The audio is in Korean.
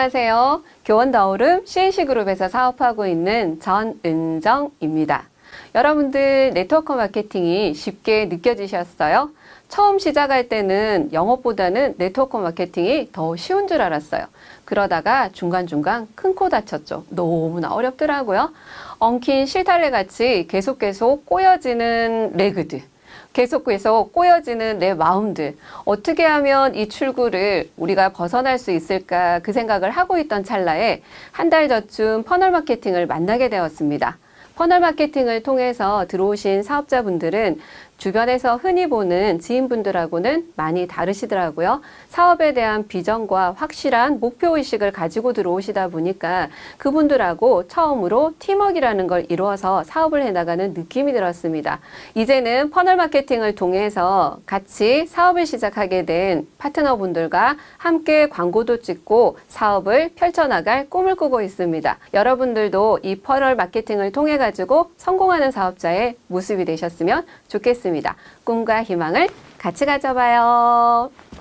안녕하세요. 교원더오름 CNC그룹에서 사업하고 있는 전은정입니다. 여러분들 네트워크 마케팅이 쉽게 느껴지셨어요? 처음 시작할 때는 영업보다는 네트워크 마케팅이 더 쉬운 줄 알았어요. 그러다가 중간중간 큰 코 다쳤죠. 너무나 어렵더라고요. 엉킨 실타래 같이 계속 계속 꼬여지는 레그들. 계속 계속 꼬여지는 내 마음들. 어떻게 하면 이 출구를 우리가 벗어날 수 있을까 그 생각을 하고 있던 찰나에 한 달 전쯤 퍼널 마케팅을 만나게 되었습니다. 퍼널 마케팅을 통해서 들어오신 사업자분들은 주변에서 흔히 보는 지인분들하고는 많이 다르시더라고요. 사업에 대한 비전과 확실한 목표 의식을 가지고 들어오시다 보니까 그분들하고 처음으로 팀워크라는 걸 이루어서 사업을 해나가는 느낌이 들었습니다. 이제는 퍼널 마케팅을 통해서 같이 사업을 시작하게 된 파트너분들과 함께 광고도 찍고 사업을 펼쳐나갈 꿈을 꾸고 있습니다. 여러분들도 이 퍼널 마케팅을 통해 가지고 성공하는 사업자의 모습이 되셨으면 좋겠 습니다. 꿈과 희망을 같이 가져봐요.